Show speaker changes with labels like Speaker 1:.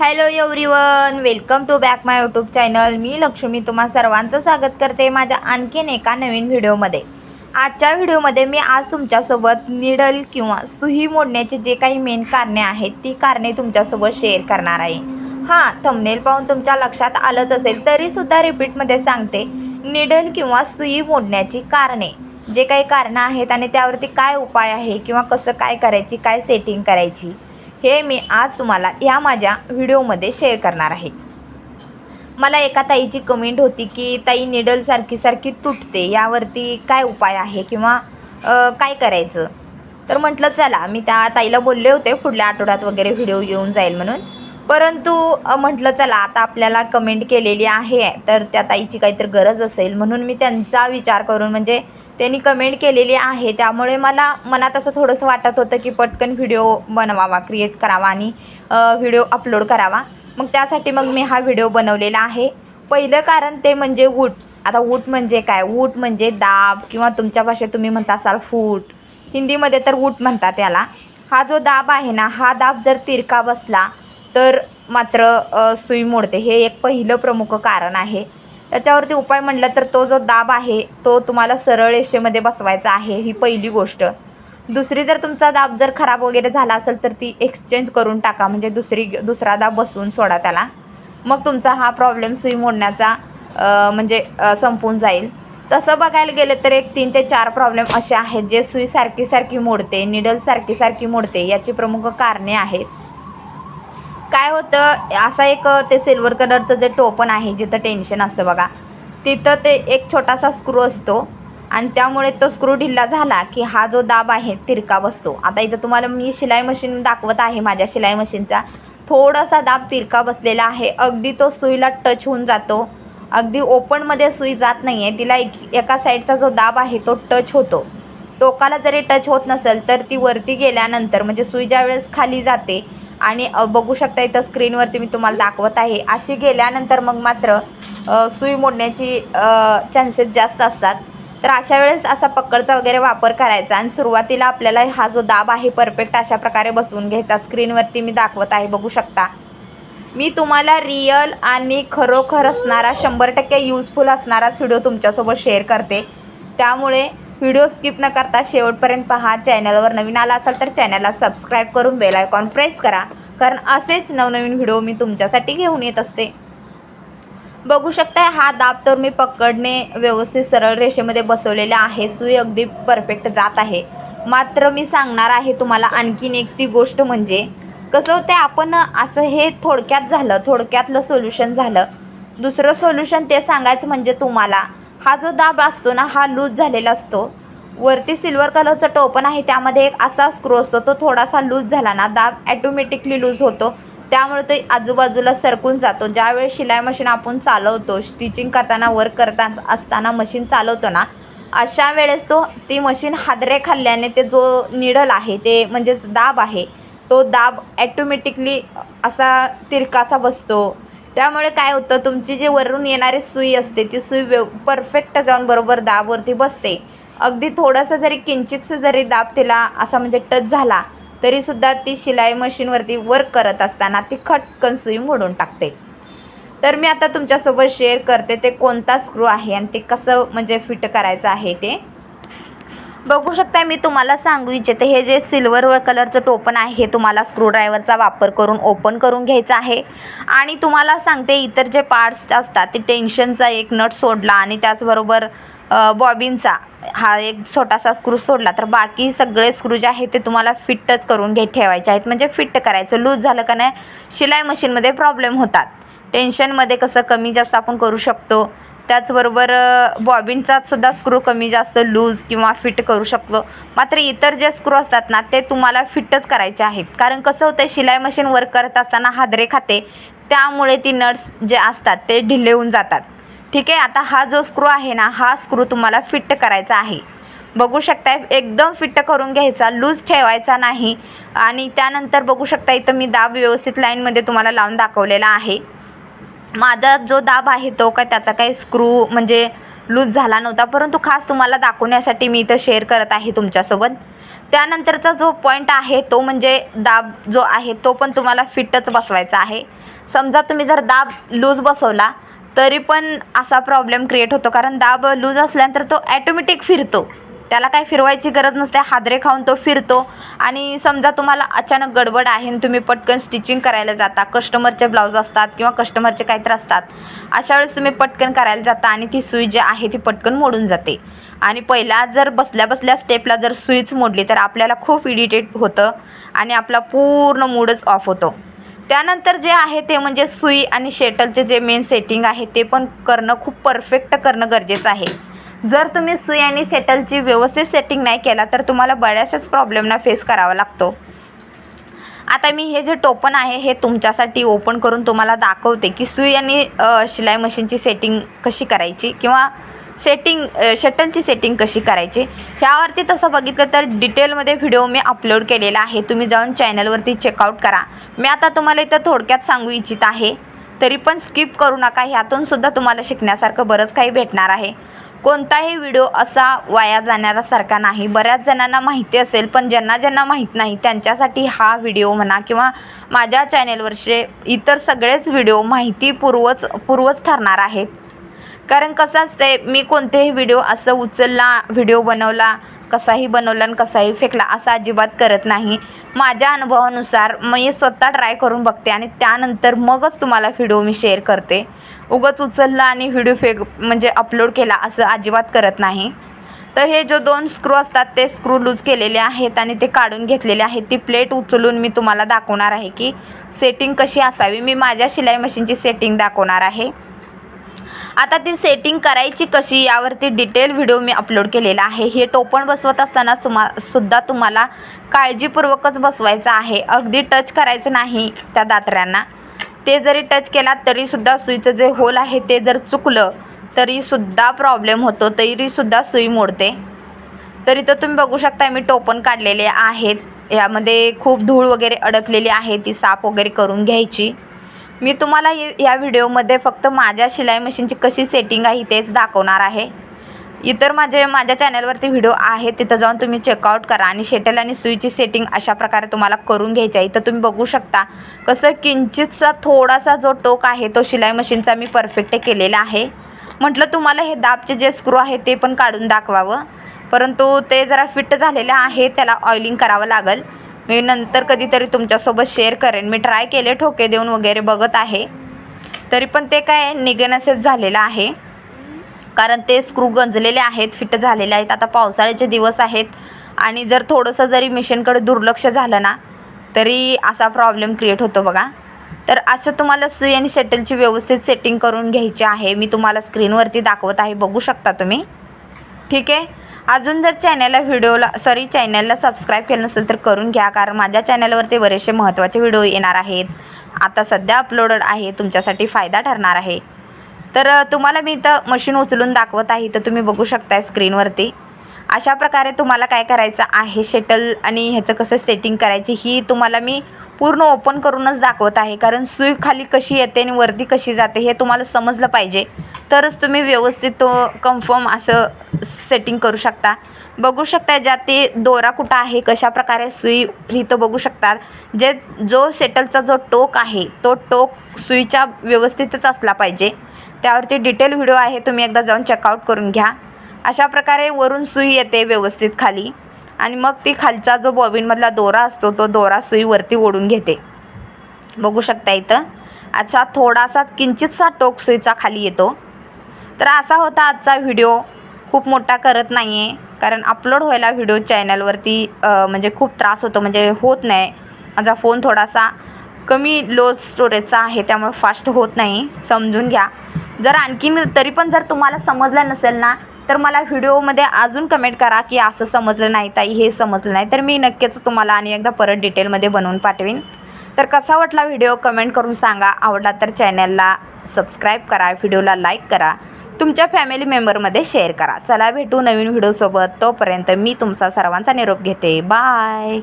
Speaker 1: Hello everyone welcome to back my YouTube channel मी लक्ष्मी. तुम्हा सर्वांचं स्वागत करते माझ्या आणखीन एका नवीन व्हिडिओमध्ये. आजच्या व्हिडिओमध्ये मी आज तुमच्यासोबत निडल किंवा सुही मोडण्याचे जे काही मेन कारणे आहेत ती कारणे तुमच्यासोबत शेअर करणार आहे. हां थंबनेल पाहून तुमच्या लक्षात आलंच असेल तरीसुद्धा रिपीटमध्ये सांगते निडल किंवा सुई मोडण्याची कारणे. जे काही कारणं आहेत आणि त्यावरती काय उपाय आहे किंवा कसं काय करायची काय सेटिंग करायची हे मी आज तुम्हाला या माझ्या व्हिडिओमध्ये शेअर करणार आहे. मला एका ताईची कमेंट होती की ताई निडल सारखी सारखी तुटते यावरती काय उपाय आहे किंवा काय करायचं? तर म्हटलं चला मी त्या ताईला बोलले होते पुढल्या आठवड्यात वगैरे व्हिडिओ येऊन जाईल म्हणून. परंतु म्हटलं चला आता आपल्याला कमेंट केलेली आहे तर त्या ताईची काहीतरी गरज असेल. म्हणून मी त्यांचा विचार करून म्हणजे त्यांनी कमेंट केलेली आहे त्यामुळे मला मनात असं थोडंसं वाटत होतं की पटकन व्हिडिओ बनवावा क्रिएट करावा आणि व्हिडिओ अपलोड करावा. मग त्यासाठी मग मी हा व्हिडिओ बनवलेला आहे. पहिलं कारण ते म्हणजे वूट आता वूट म्हणजे काय? वूट म्हणजे दाब किंवा तुमच्या भाषेत तुम्ही म्हणता असाल फूट. हिंदीमध्ये तर वूट म्हणतात त्याला हा जो दाब आहे ना हा दाब जर तिरका बसला तर मात्र सुई मोडते. हे एक पहिलं प्रमुख कारण आहे. त्याच्यावरती उपाय म्हटलं तर तो जो दाब आहे तो तुम्हाला सरळ रेषेमध्ये बसवायचा आहे ही पहिली गोष्ट. दुसरी जर तुमचा दाब जर खराब वगैरे झाला असेल तर ती एक्सचेंज करून टाका. म्हणजे दुसरी दुसरा दाब बसवून सोडा त्याला. मग तुमचा हा प्रॉब्लेम सुई मोडण्याचा म्हणजे संपून जाईल. तसं बघायला गेलं तर एक तीन ते चार प्रॉब्लेम असे आहेत जे सुई सारखी सारखी मोडते निडल सारखी सारखी मोडते याची प्रमुख कारणे आहेत. काय होतं असा एक ते सिल्वर कलरचं जे टोपण आहे जिथं टेन्शन असतं बघा तिथं ते एक छोटासा स्क्रू असतो. आणि त्यामुळे तो स्क्रू ढिल्ला झाला की हा जो दाब आहे तिरका बसतो. आता इथं तुम्हाला मी शिलाई मशीन दाखवत आहे माझ्या शिलाई मशीनचा थोडासा दाब तिरका बसलेला आहे. अगदी तो सुईला टच होऊन जातो. अगदी ओपनमध्ये सुई जात नाही आहे तिला एक एका साईडचा जो दाब आहे तो टच होतो. टोकाला जरी टच होत नसेल तर ती वरती गेल्यानंतर म्हणजे सुई ज्या वेळेस खाली जाते आणि बघू शकता इथं स्क्रीनवरती मी तुम्हाला दाखवत आहे. अशी गेल्यानंतर मग मात्र सुई मोडण्याची चान्सेस जास्त असतात. तर अशा वेळेस असा पकडचा वगैरे वापर करायचा आणि सुरुवातीला आपल्याला हा जो दाब आहे परफेक्ट अशा प्रकारे बसवून घ्यायचा. स्क्रीनवरती मी दाखवत आहे बघू शकता. मी तुम्हाला रिअल आणि खरोखर असणारा शंभर टक्के यूजफुल असणाराच व्हिडिओ तुमच्यासोबत शेअर करते. त्यामुळे व्हिडिओ स्किप न करता शेवटपर्यंत पहा. चॅनलवर नवीन आला असाल तर चॅनलला सबस्क्राईब करून बेल आयकॉन प्रेस करा. कारण असेच नवनवीन व्हिडिओ मी तुमच्यासाठी घेऊन येत असते. बघू शकता हा दाब तर मी पकडणे व्यवस्थित सरळ रेषेमध्ये बसवलेला आहे. सुई अगदी परफेक्ट जात आहे. मात्र मी सांगणार आहे तुम्हाला आणखीन एक ती गोष्ट म्हणजे कसं होतं आपण असं हे थोडक्यात झालं थोडक्यातलं सोल्युशन झालं. दुसरं सोल्युशन ते सांगायचं म्हणजे तुम्हाला हा जो दाब असतो ना हा लूज झालेला असतो. वरती सिल्वर कलरचं टोपन आहे त्यामध्ये एक असा स्क्रू असतो तो थोडासा लूज झाला ना दाब ॲटोमॅटिकली लूज होतो. त्यामुळे तो आजूबाजूला सरकून जातो. ज्यावेळेस शिलाई मशीन आपण चालवतो स्टिचिंग करताना वर्क करता असताना मशीन चालवतो ना अशा वेळेस तो ती मशीन हादरे खाल्ल्याने ते जो निडल आहे ते म्हणजेच दाब आहे तो दाब ॲटोमॅटिकली असा तिरकासा बसतो. त्यामुळे काय होतं तुमची जी वरून येणारी सुई असते ती सुई व्यव परफेक्ट जाऊन बरोबर दाबवरती बसते. अगदी थोडंसं जरी किंचितसं जरी दाब तिला असा म्हणजे टच झाला तरीसुद्धा ती शिलाई मशीनवरती वर्क करत असताना ती खटकन सुई मोडून टाकते. तर मी आता तुमच्यासोबत शेअर करते ते कोणता स्क्रू आहे आणि ते कसं म्हणजे फिट करायचं आहे ते. बघू शकता मी तुम्हाला सांगू इच्छिते हे जे सिल्वर कलरचं टोपण आहे हे तुम्हाला स्क्रूड्रायव्हरचा वापर करून ओपन करून घ्यायचं आहे. आणि तुम्हाला सांगते इतर जे पार्ट्स असतात ते टेन्शनचा एक नट सोडला आणि त्याचबरोबर बॉबिनचा हा एक छोटासा स्क्रू सोडला. तर बाकी सगळे स्क्रू जे आहेत ते तुम्हाला फिटच करून घेत ठेवायचे आहेत. म्हणजे फिट करायचं. लूज झालं का नाही शिलाई मशीनमध्ये प्रॉब्लेम होतात. टेन्शनमध्ये कसं कमी जास्त आपण करू शकतो. त्याचबरोबर बॉबिनचा सुद्धा स्क्रू कमी जास्त लूज किंवा फिट करू शकतो. मात्र इतर जे स्क्रू असतात ना ते तुम्हाला फिटच करायचे आहेत. कारण कसं होतं शिलाई मशीन वर्क करत असताना हादरे खाते त्यामुळे ती नट्स जे असतात ते ढिले होऊन जातात. ठीक आहे आता हा जो स्क्रू आहे ना हा स्क्रू तुम्हाला फिट करायचा आहे. बघू शकताय एकदम फिट करून घ्यायचा लूज ठेवायचा नाही. आणि त्यानंतर बघू शकता इथं मी दाब व्यवस्थित लाईनमध्ये तुम्हाला लावून दाखवलेला आहे. माझा जो दाब आहे तो काय त्याचा काही स्क्रू म्हणजे लूज झाला नव्हता. परंतु खास तुम्हाला दाखवण्यासाठी मी इथं शेअर करत आहे तुमच्यासोबत. त्यानंतरचा जो पॉईंट आहे तो म्हणजे दाब जो आहे तो पण तुम्हाला फिटच बसवायचा आहे. समजा तुम्ही जर दाब लूज बसवला तरी पण असा प्रॉब्लेम क्रिएट होतो. कारण दाब लूज असल्यानंतर तो ॲटोमॅटिक फिरतो. त्याला काही फिरवायची गरज नसते हादरे खाऊन तो फिरतो. आणि समजा तुम्हाला अचानक गडबड आहे आणि तुम्ही पटकन स्टिचिंग करायला जाता कस्टमरचे ब्लाऊज असतात किंवा कस्टमरचे काहीतरी असतात अशा वेळेस तुम्ही पटकन करायला जाता आणि ती सुई जी आहे ती पटकन मोडून जाते. आणि पहिला जर बसल्या बसल्या स्टेपला जर सुईच मोडली तर आपल्याला खूप इरिटेट होतं आणि आपला पूर्ण मूडच ऑफ होतो. त्यानंतर जे आहे ते म्हणजे सुई आणि शेटलचे जे मेन सेटिंग आहे ते पण करणं खूप परफेक्ट करणं गरजेचं आहे. जर तुम्ही सुई आणि सेटलची व्यवस्थित सेटिंग नाही केला तर तुम्हाला बऱ्याचशाच प्रॉब्लेमना फेस करावा लागतो. आता मी हे जे टोपन आहे हे तुमच्यासाठी ओपन करून तुम्हाला दाखवते की सुई आणि शिलाई मशीनची सेटिंग कशी करायची किंवा सेटिंग शटलची सेटिंग कशी करायची ह्यावरती तसं बघितलं तर डिटेलमध्ये व्हिडिओ मी अपलोड केलेला आहे. तुम्ही जाऊन चॅनलवरती चेकआउट करा. मी आता तुम्हाला इथं थोडक्यात सांगू इच्छित आहे. तरी पण स्किप करू नका. ह्यातून सुद्धा तुम्हाला शिकण्यासारखं बरंच काही भेटणार आहे. कोणताही व्हिडिओ असा वाया जाणाऱ्यासारखा नाही. बऱ्याच जणांना माहिती असेल पण ज्यांना ज्यांना माहीत नाही त्यांच्यासाठी हा व्हिडिओ म्हणा किंवा माझ्या चॅनेलवरचे इतर सगळेच व्हिडिओ माहितीपूर्वच पूर्वच ठरणार आहेत. कारण कसं असतंय मी कोणतेही व्हिडिओ असं उचलला व्हिडिओ बनवला कसाही बनवला आणि कसाही फेकला असं अजिबात करत नाही. माझ्या अनुभवानुसार मी स्वतः ट्राय करून बघते आणि त्यानंतर मगच तुम्हाला व्हिडिओ मी शेअर करते. उगच उचलला आणि व्हिडिओ फेक म्हणजे अपलोड केला असं अजिबात करत नाही. तर हे जो दोन स्क्रू असतात ते स्क्रू लूज केलेले आहेत आणि ते काढून घेतलेले आहेत. ती प्लेट उचलून मी तुम्हाला दाखवणार आहे की सेटिंग कशी असावी. मी माझ्या शिलाई मशीनची सेटिंग दाखवणार आहे. आता ती सेटिंग करायची कशी यावरती डिटेल व्हिडिओ मी अपलोड केलेला आहे. हे टोपण बसवत असताना सुमा सुद्धा तुम्हाला काळजीपूर्वकच बसवायचं आहे. अगदी टच करायचं नाही त्या दात्र्यांना ते जरी टच केला तरीसुद्धा सुईचं जे होल आहे ते जर चुकलं तरीसुद्धा प्रॉब्लेम होतो. तरीसुद्धा सुई मोडते. तरी तर तुम्ही बघू शकता मी टोपण काढलेले आहेत. यामध्ये खूप धूळ वगैरे अडकलेली आहे ती साफ वगैरे करून घ्यायची. मी तुम्हाला या व्हिडिओमध्ये फक्त माझ्या शिलाई मशीनची कशी सेटिंग आहे तेच दाखवणार आहे. इतर माझे माझ्या चॅनलवरती व्हिडिओ आहे तिथं जाऊन तुम्ही चेकआउट करा आणि शेटल आणि सुईची सेटिंग अशा प्रकारे तुम्हाला करून घ्यायची आहे. तर तुम्ही बघू शकता कसं किंचितचा थोडासा जो टोक आहे तो शिलाई मशीनचा मी परफेक्ट केलेला आहे. म्हटलं तुम्हाला हे दाबचे जे स्क्रू आहे ते पण काढून दाखवावं. परंतु ते जरा फिट झालेलं आहे त्याला ऑइलिंग करावं लागेल. मी नंतर कधीतरी तुमच्यासोबत शेअर करेन. मी ट्राय केले ठोके देऊन वगैरे बघत आहे. तरी पण ते काय निगेनसेच झालेलं आहे. कारण ते स्क्रू गंजलेले आहेत फिट झालेले आहेत. आता पावसाळ्याचे दिवस आहेत आणि जर थोडंसं जरी मिशनकडे दुर्लक्ष झालं ना तरी असा प्रॉब्लेम क्रिएट होतो बघा. तर असं तुम्हाला सुई आणि शटलची व्यवस्थित सेटिंग करून घ्यायची आहे. मी तुम्हाला स्क्रीनवरती दाखवत आहे. बघू शकता तुम्ही. ठीक आहे? अजून जर चॅनलला व्हिडिओला सॉरी चॅनलला सबस्क्राईब केलं नसेल तर करून घ्या कारण माझ्या चॅनलवरती बरेचसे महत्त्वाचे व्हिडिओ येणार आहेत. आता सध्या अपलोडेड आहे तुमच्यासाठी फायदा ठरणार आहे. तर तुम्हाला मी इथं मशीन उचलून दाखवत आहे तर तुम्ही बघू शकताय स्क्रीनवरती अशा प्रकारे तुम्हाला काय करायचं आहे शेटल आणि ह्याचं कसं सेटिंग करायची ही तुम्हाला मी पूर्ण ओपन करूनच दाखवत आहे. कारण सुई खाली कशी येते आणि वरती कशी जाते हे तुम्हाला समजलं पाहिजे. तरच तुम्ही व्यवस्थित तो कन्फर्म असं सेटिंग करू शकता. बघू शकता ज्या ते दोरा कुठं आहे कशा प्रकारे सुई इथं बघू शकतात जे जो सेटलचा जो टोक आहे तो टोक सुईच्या व्यवस्थितच असला पाहिजे. त्यावरती डिटेल व्हिडिओ आहे तुम्ही एकदा जाऊन चेकआउट करून घ्या. अशा प्रकारे वरून सुई येते व्यवस्थित खाली. आणि मग ती खालचा जो बॉबिनमधला दोरा असतो तो दोरा सुई वरती ओढून घेते. बघू शकता इथं. अच्छा थोडासा किंचितसा टोक सुईचा खाली येतो. तर असा होता आजचा व्हिडिओ. खूप मोठा करत नाही आहे कारण अपलोड व्हायला व्हिडिओ चॅनलवरती म्हणजे खूप त्रास होतो म्हणजे होत नाही. माझा फोन थोडासा कमी लो स्टोरेजचा आहे त्यामुळे फास्ट होत नाही. समजून घ्या. जर आणखीन तरी पण जर तुम्हाला समजलं नसेल ना तर मला व्हिडिओमध्ये अजून कमेंट करा की असं समजलं नाही ताई हे समजलं नाही. तर मी नक्कीच तुम्हाला आणि एकदा परत डिटेलमध्ये बनवून पाठवीन. तर कसा वाटला व्हिडिओ कमेंट करून सांगा. आवडला तर चॅनलला सबस्क्राईब करा व्हिडिओला लाईक करा. तुमच्या फॅमिली मेंबरमध्ये शेअर करा. चला भेटू नवीन व्हिडिओसोबत तोपर्यंत मी तुमचा सर्वांचा निरोप घेते. बाय